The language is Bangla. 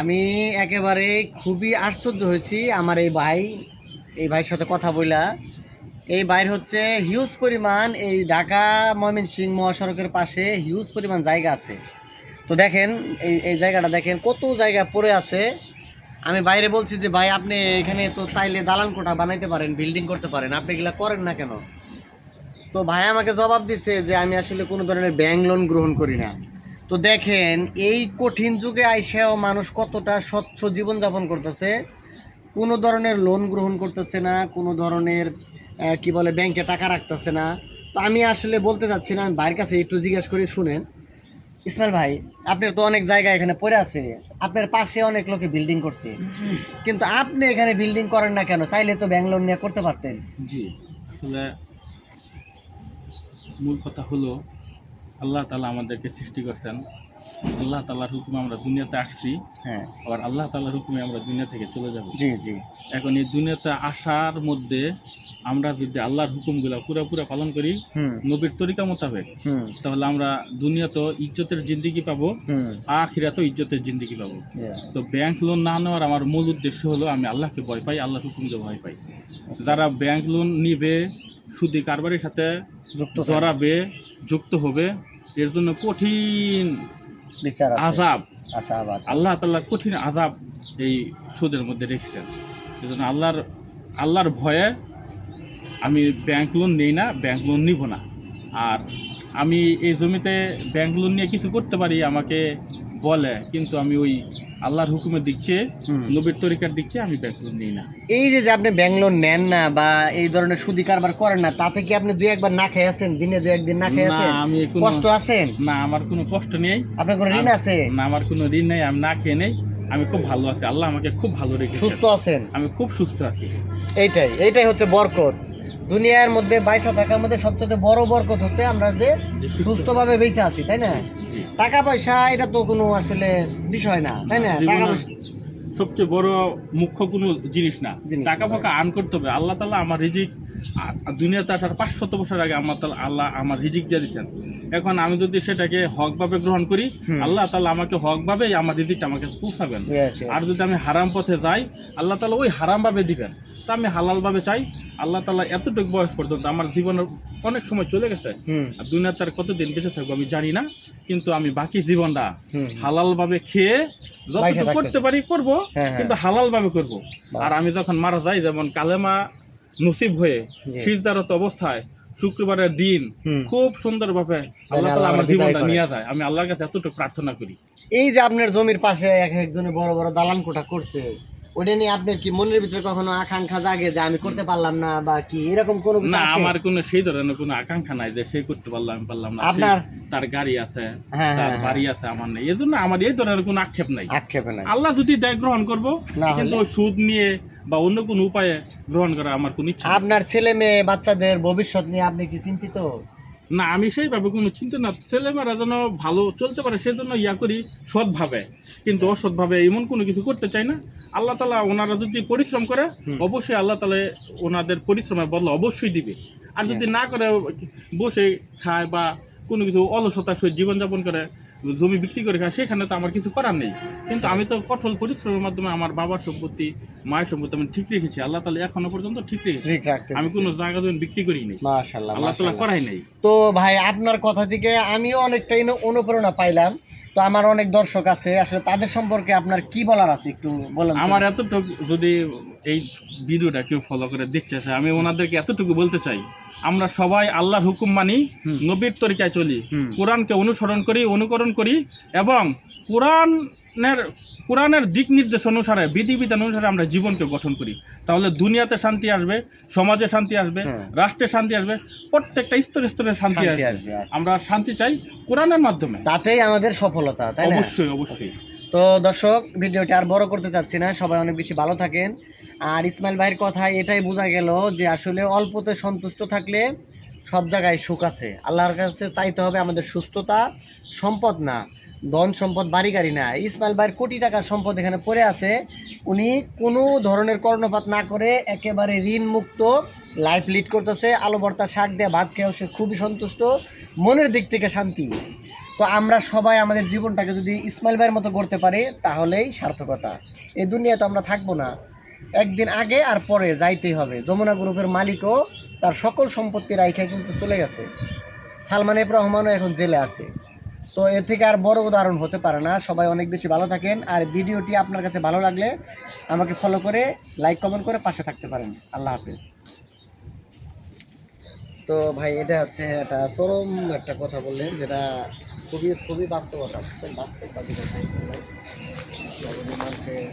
আমি একেবারে খুবই আশ্চর্য হয়েছি আমার এই ভাই, এই ভাইয়ের সাথে কথা বইলা। এই ভাইয়ের হচ্ছে হিউজ পরিমাণ এই ঢাকা ময়মনসিংহ মহাসড়কের পাশে হিউজ পরিমাণ জায়গা আছে। তো দেখেন, এই এই জায়গাটা দেখেন কত জায়গা পড়ে আছে। আমি বাইরে বলছি যে, ভাই, আপনি এখানে তো চাইলে দালান কোঠা বানাইতে পারেন বিল্ডিং করতে পারেন, আপনি এগুলো করেন না কেন? তো ভাই আমাকে জবাব দিছে যে, আমি আসলে কোনো ধরনের ব্যাংক লোন গ্রহণ করি না। তো দেখেন, এই কঠিন যুগে আইসেও মানুষ কতটা স্বচ্ছ জীবনযাপন করতেছে। কোনো ধরনের লোন গ্রহণ করতেছে না, কোনো ধরনের কি বলে ব্যাংকে টাকা রাখতেছে না। তো আমি আসলে বলতে চাচ্ছি না, আমি ভাইয়ের কাছে একটু জিজ্ঞেস করে, শুনেন। ইসমাইল ভাই, আপনার তো অনেক জায়গা এখানে পড়ে আছে, আপনার পাশে অনেক লোকে বিল্ডিং করছে। কিন্তু আপনি এখানে বিল্ডিং করেন না কেন? চাইলে তো ব্যাংক লোন নিয়ে করতে পারতেন। জি, আসলে মূল কথা হলো আল্লাহ তালা আমাদেরকে সৃষ্টি করছেন। আল্লাহ তালার হুকুমে আমরা দুনিয়াতে আসছি। হ্যাঁ। আবার আল্লাহ তালার হুকুমে আমরা দুনিয়া থেকে চলে যাব। জি জি। এখন এই দুনিয়াতে আসার মধ্যে আমরা যদি আল্লাহর হুকুমগুলো পুরোপুরি পালন করি নবীর তরিকা মোতাবেক তাহলে আমরা দুনিয়াতেও ইজ্জতের জিন্দিগি পাবো আখিরাতেও ইজ্জতের জিন্দিগি পাবো। তো ব্যাংক লোন না নেওয়ার আমার মূল উদ্দেশ্য হলো আমি আল্লাহকে ভয় পাই আল্লাহর হুকুমকে ভয় পাই। যারা ব্যাংক লোন নিবে সুদি কারবারের সাথে যুক্ত। জড়াবে যুক্ত হবে। এর জন্য কঠিন বিচার আজাব আচ্ছা আল্লাহ তাল্লাহ কঠিন আজাব এই সুদের মধ্যে রেখেছেন। এই জন্য আল্লাহর আল্লাহর ভয়ে আমি ব্যাংক লোন নিই না ব্যাংক লোন নিব না। আর আমি এই জমিতে ব্যাংক লোন নিয়ে কিছু করতে পারি আমাকে বলে কিন্তু আমি ওই আল্লাহর হুকুমের হুম। নবীর তরিকার দিচ্ছে আমি ব্যাংক নিই না। এই যে আপনি ব্যাংক লোন নেন না বা এই ধরনের সুদি কারবার করেন না তাতে কি আপনি দুই একবার না খেয়ে আছেন? দিনে দুই একদিন না খেয়ে আছেন? আমি কষ্ট আছেন? না আমার কোনো কষ্ট নেই। আপনার কোনো ঋণ আছে? না আমার কোনো ঋণ নেই আমি না খেয়ে নেই। আমি খুব ভালো আছি। আল্লাহ আমাকে খুব ভালো রেখে সুস্থ আছেন? আমি খুব সুস্থ আছি। এইটাই এইটাই হচ্ছে বরকত। দুনিয়ার মধ্যে বাইসা থাকার মধ্যে সবচেয়ে বড় বরকত হচ্ছে আমরা যে যে সুস্থ- সুস্থভাবে বেঁচে আছি তাই না? টাকা পয়সা এটা তো কোনো আসলে বিষয় না তাই না? টাকা পয়সা সবচেয়ে বড় মুখ্য কোনো জিনিস না। টাকা। ফাঁকা আর্ন করতে হবে। আল্লাহ তালা আমার রিজিক দুনিয়াতে আসার পাঁচশত বছর আগে আমার তালা আল্লাহ আমার রিজিক দিয়ে দিচ্ছেন এখন আমি যদি সেটাকে হকভাবে গ্রহণ করি আল্লাহ তালা আমাকে হকভাবেই আমার রিজিকটা আমাকে পৌঁছাবেন. আর যদি আমি হারাম পথে যাই আল্লাহ তালা ওই হারামভাবে দিবেন। তা আমি হালালভাবে চাই। আল্লাহ তালা এতটুকু বয়স পর্যন্ত আমার জীবনের অনেক সময় চলে গেছে। আর দুনিয়াতে আর কতদিন বেঁচে থাকব আমি জানি না কিন্তু আমি বাকি জীবনটা হুম। হালাল ভাবে খেয়ে যতটুকু করতে পারি করব হ্যাঁ, হ্যাঁ। কিন্তু হালাল ভাবে করব আর আমি যখন মারা যাই যেমন কালেমা নসিব হয়ে। সিজদারত অবস্থায় শুক্রবারের দিন খুব সুন্দরভাবে আল্লাহ আল্লাহ তালা আমার আমার জীবনটা নিয়ে যায়। আমি আল্লাহর কাছে এতটুকু প্রার্থনা করি। এই যে আপনার জমির পাশে এক একজনে বড় বড় দালান কোঠা করছে ওটা নিয়ে আপনার কি মনের ভিতরে কখনো আকাঙ্ক্ষা জাগে যে আমি করতে পারলাম না বা কি? এরকম কোনো কিছু না আমার কোনো সেই ধরনের কোনো আকাঙ্ক্ষা নাই যে সে করতে পারলাম আমি পারলাম না। আপনার- তার গাড়ি আছে হ্যাঁ, তার হ্যাঁ, বাড়ি আছে আমার নেই। এই জন্য আমার এই ধরনের কোনো আক্ষেপ নাই। আক্ষেপে নাই। আল্লাহ যদি দেয় গ্রহণ করব? কিন্তু সুদ নিয়ে বা অন্য কোনো উপায়ে গ্রহণ করা আমার কোনো ইচ্ছা আপনার ছেলে মেয়ে বাচ্চাদের ভবিষ্যৎ নিয়ে আপনি কি চিন্তিত? না আমি সেইভাবে কোনো চিন্তা না ছেলেমেয়েরা যেন ভালো চলতে পারে সেজন্য ইয়া করি সৎভাবে। কিন্তু অসৎভাবে এমন কোনো কিছু করতে চাই না। আল্লাহ তালা ওনারা যদি পরিশ্রম করে অবশ্যই আল্লাহ তালা ওনাদের পরিশ্রমের বদলা অবশ্যই দিবে। আর যদি না করে বসে খায় বা কোনো কিছু অলসতার সহিত জীবনযাপন করে জমি বিক্রি করে খায় সেখানে তো আমার কিছু করার নেই। কিন্তু আমি তো কঠোর পরিশ্রমের মাধ্যমে আমার বাবার সম্পত্তি মায়ের সম্পত্তি আমি ঠিক রেখেছি। আল্লাহ তালা এখনও পর্যন্ত ঠিক রেখেছি। আমি কোনো জায়গা জমি বিক্রি করি নাই। আল্লাহ তালা করাই নাই। তো ভাই আপনার কথা থেকে আমিও অনেকটাই অনুপ্রেরণা পাইলাম। তো আমার অনেক দর্শক আছে আসলে তাদের সম্পর্কে আপনার কি বলার আছে একটু বলেন আমার এতটুকু যদি এই ভিডিওটা কেউ ফলো করে দেখতে আসে আমি ওনাদেরকে এতটুকু বলতে চাই আমরা সবাই আল্লাহর হুকুম মানি। নবীর তরিকায় চলি। কোরআনকে অনুসরণ করি অনুকরণ করি এবং কোরআনের কোরআনের দিক নির্দেশ অনুসারে বিধিবিধান অনুসারে আমরা জীবনকে গঠন করি তাহলে দুনিয়াতে শান্তি আসবে সমাজে শান্তি আসবে হ্যাঁ। রাষ্ট্রে শান্তি আসবে প্রত্যেকটা স্তরে স্তরে শান্তি আসবে, আচ্ছা। আমরা শান্তি চাই কোরআনের মাধ্যমে তাতেই আমাদের সফলতা অবশ্যই অবশ্যই তো দর্শক, ভিডিওটি আর বড় করতে চাচ্ছি না, সবাই অনেক বেশি ভালো থাকেন। আর ইসমাইল ভাইয়ের কথায় এটাই বোঝা গেল যে আসলে অল্পতে সন্তুষ্ট থাকলে সব জায়গায় সুখ আছে। আল্লাহর কাছে চাইতে হবে আমাদের সুস্থতা, সম্পদ না। ধন সম্পদ, বাড়ি গাড়ি না। ইসমাইল ভাইয়ের কোটি টাকার সম্পদ এখানে পড়ে আছে। উনি কোনো ধরনের কর্ণপাত না করে একেবারে ঋণ মুক্ত লাইফ লিড করতেছে। আলো, ভর্তা, শাক দিয়ে ভাত খেয়েও সে খুবই সন্তুষ্ট। মনের দিক থেকে শান্তি। তো আমরা সবাই আমাদের জীবনটাকে যদি ইসমাইল ভাইয়ের মতো করতে পারি, তাহলেই সার্থকতা। এই দুনিয়াতে আমরা থাকব না। একদিন আগে আর পরে যাইতেই হবে। যমুনা গ্রুপের মালিকও তার সকল সম্পত্তি রাইখা কিন্তু চলে গেছে। সালমান এফ রহমানও এখন জেলে আছে। তো এর থেকে আর বড় উদাহরণ হতে পারে না। সবাই অনেক বেশি ভালো থাকেন। আর ভিডিওটি আপনার কাছে ভালো লাগলে আমাকে ফলো করে লাইক কমেন্ট করে পাশে থাকতে পারেন। আল্লাহ হাফিজ। তো ভাই, এটা হচ্ছে একটা চরম একটা কথা বললেন, যেটা খুবই খুবই বাস্তবতা। মানুষের